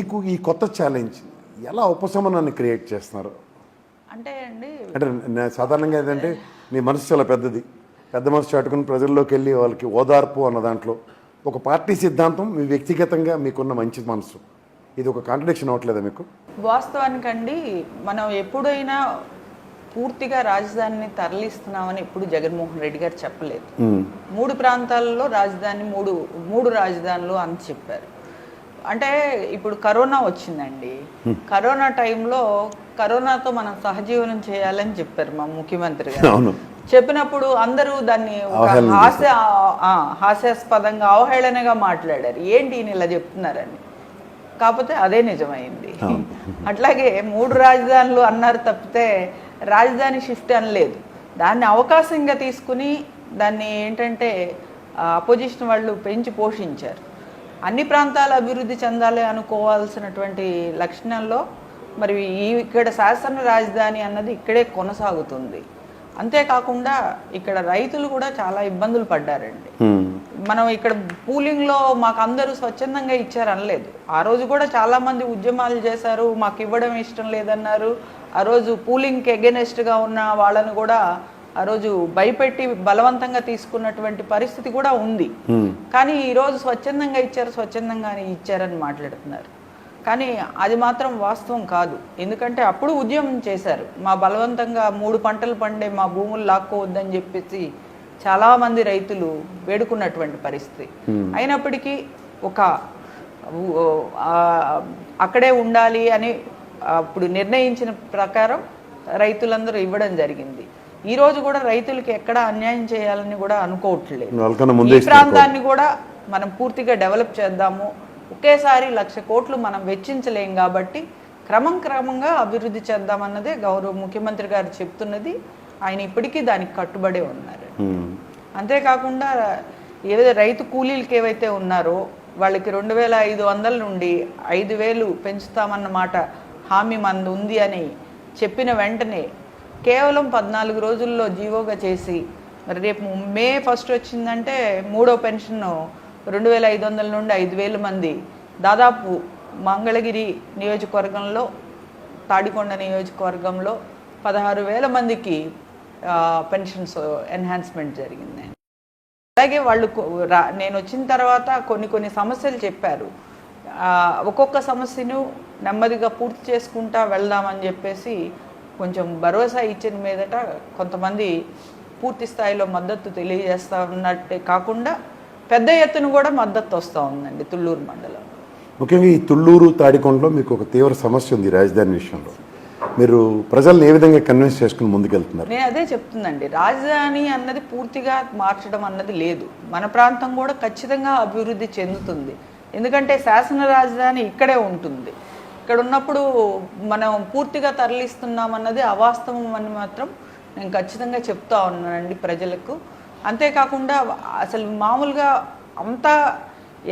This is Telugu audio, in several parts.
మీకు ఈ కొత్త ఛాలెంజ్ ఎలా ఉపశమనాన్ని క్రియేట్ చేస్తున్నారు? అంటే అండి అంటే సాధారణంగా ఏంటంటే నీ మనసు చాలా పెద్దది. పెద్ద మనసు చాటుకుని ప్రజల్లోకి వెళ్ళి వాళ్ళకి ఓదార్పు అన్న దాంట్లో ఒక పార్టీ సిద్ధాంతం మీ వ్యక్తిగతంగా మీకున్న మంచి మనసు ఇది ఒక కాంట్రడిక్షన్ అవ్వట్లేదా మీకు? వాస్తవానికండి మనం ఎప్పుడైనా పూర్తిగా రాజధానిని తరలిస్తున్నామని ఎప్పుడు జగన్మోహన్ రెడ్డి గారు చెప్పలేదు. మూడు ప్రాంతాలలో రాజధాని మూడు మూడు రాజధానులు అని చెప్పారు. అంటే ఇప్పుడు కరోనా వచ్చిందండి. కరోనా టైంలో కరోనాతో మనం సహజీవనం చేయాలని చెప్పారు మా ముఖ్యమంత్రి గారు. చెప్పినప్పుడు అందరూ దాన్ని హాస్య హాస్యాస్పదంగా అవహేళనగా మాట్లాడారు. ఏంటి ఈయన ఇలా చెప్తున్నారని. కాకపోతే అదే నిజమైంది. అట్లాగే మూడు రాజధానులు అన్నారు తప్పితే రాజధాని షిఫ్ట్ అనలేదు. దాన్ని అవకాశంగా తీసుకుని దాన్ని ఏంటంటే అపోజిషన్ వాళ్ళు పెంచి పోషించారు. అన్ని ప్రాంతాలు అభివృద్ధి చెందాలి అనుకోవాల్సినటువంటి లక్షణాల్లో మరి ఈ ఇక్కడ శాసన రాజధాని అన్నది ఇక్కడే కొనసాగుతుంది. అంతేకాకుండా ఇక్కడ రైతులు కూడా చాలా ఇబ్బందులు పడ్డారండి. మనం ఇక్కడ పూలింగ్లో మాకు అందరూ స్వచ్ఛందంగా ఇచ్చారు అనలేదు ఆ రోజు కూడా చాలా మంది ఉద్యమాలు చేశారు మాకు ఇవ్వడం ఇష్టం లేదన్నారు. ఆ రోజు పూలింగ్కి ఎగెనెస్ట్గా ఉన్న వాళ్ళని కూడా ఆ రోజు భయపెట్టి బలవంతంగా తీసుకున్నటువంటి పరిస్థితి కూడా ఉంది. కానీ ఈ రోజు స్వచ్ఛందంగా ఇచ్చారు స్వచ్ఛందంగానే ఇచ్చారని మాట్లాడుతున్నారు. కానీ అది మాత్రం వాస్తవం కాదు. ఎందుకంటే అప్పుడు ఉద్యమం చేశారు. మా బలవంతంగా మూడు పంటలు పండే మా భూములు లాక్కోవద్దని చెప్పేసి చాలా మంది రైతులు వేడుకున్నటువంటి పరిస్థితి. అయినప్పటికీ ఒక అక్కడే ఉండాలి అని అప్పుడు నిర్ణయించిన ప్రకారం రైతులందరూ ఇవ్వడం జరిగింది. ఈ రోజు కూడా రైతులకి ఎక్కడ అన్యాయం చేయాలని కూడా అనుకోవట్లేదు. ముందే ఈ ప్రాంతాన్ని కూడా మనం పూర్తిగా డెవలప్ చేద్దాము. ఒకేసారి లక్ష కోట్లు మనం వెచ్చించలేం కాబట్టి క్రమం క్రమంగా అభివృద్ధి చేద్దామన్నదే గౌరవ ముఖ్యమంత్రి గారు చెప్తున్నది. ఆయన ఇప్పటికీ దానికి కట్టుబడే ఉన్నారు. అంతేకాకుండా ఏదైతే రైతు కూలీలకి ఏవైతే ఉన్నారో వాళ్ళకి రెండు వేల ఐదు వందల నుండి ఐదు వేలు పెంచుతామన్న మాట హామీ మనది ఉంది అని చెప్పిన వెంటనే కేవలం పద్నాలుగు రోజుల్లో జీవోగా చేసి మరి రేపు మే ఫస్ట్ వచ్చిందంటే మూడో పెన్షన్ రెండు వేల ఐదు వందల నుండి ఐదు వేల మంది. దాదాపు మంగళగిరి నియోజకవర్గంలో తాడికొండ నియోజకవర్గంలో పదహారు వేల మందికి పెన్షన్స్ ఎన్హాన్స్మెంట్ జరిగింది. అలాగే వాళ్ళు నేను వచ్చిన తర్వాత కొన్ని కొన్ని సమస్యలు చెప్పారు. ఒక్కొక్క సమస్యను నెమ్మదిగా పూర్తి చేసుకుంటా వెళ్దామని చెప్పేసి కొంచెం భరోసా ఇచ్చిన మీదట కొంతమంది పూర్తి స్థాయిలో మద్దతు తెలియజేస్తా ఉన్నట్టే కాకుండా పెద్ద ఎత్తున కూడా మద్దతు వస్తూ ఉందండి తుళ్ళూరు మండలం. ముఖ్యంగా ఈ తుళ్ళూరు తాడికొండలో మీకు ఒక తీవ్ర సమస్య ఉంది రాజధాని విషయంలో. మీరు ప్రజల్ని ఏ విధంగా కన్విన్స్ చేసుకుని ముందుకెళ్తున్నారు? నేను అదే చెప్తుందండి. రాజధాని అన్నది పూర్తిగా మార్చడం అన్నది లేదు. మన ప్రాంతం కూడా ఖచ్చితంగా అభివృద్ధి చెందుతుంది. ఎందుకంటే శాసన రాజధాని ఇక్కడే ఉంటుంది. ఇక్కడ ఉన్నప్పుడు మనం పూర్తిగా తరలిస్తున్నాం అన్నది అవాస్తవం అని మాత్రం నేను ఖచ్చితంగా చెప్తా ఉన్నానండి ప్రజలకు. అంతేకాకుండా అసలు మామూలుగా అంతా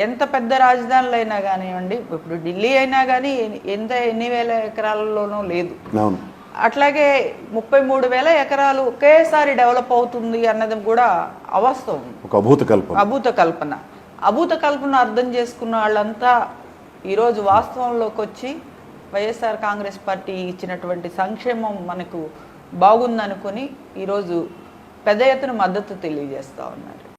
ఎంత పెద్ద రాజధానులు అయినా కానివ్వండి ఇప్పుడు ఢిల్లీ అయినా కానీ ఎంత ఎన్ని వేల ఎకరాలలోనూ లేదు. అట్లాగే ముప్పై మూడు వేల ఎకరాలు ఒకేసారి డెవలప్ అవుతుంది అన్నది కూడా అవాస్తవం. ఒక అభూత కల్పన. అభూత కల్పన. అభూత కల్పన అర్థం చేసుకున్న వాళ్ళంతా ఈరోజు వాస్తవంలోకి వచ్చి వైఎస్ఆర్ కాంగ్రెస్ పార్టీ ఇచ్చినటువంటి సంక్షేమం మనకు బాగుందనుకొని ఈరోజు పెద్ద ఎత్తున మద్దతు తెలియజేస్తూ ఉన్నారు.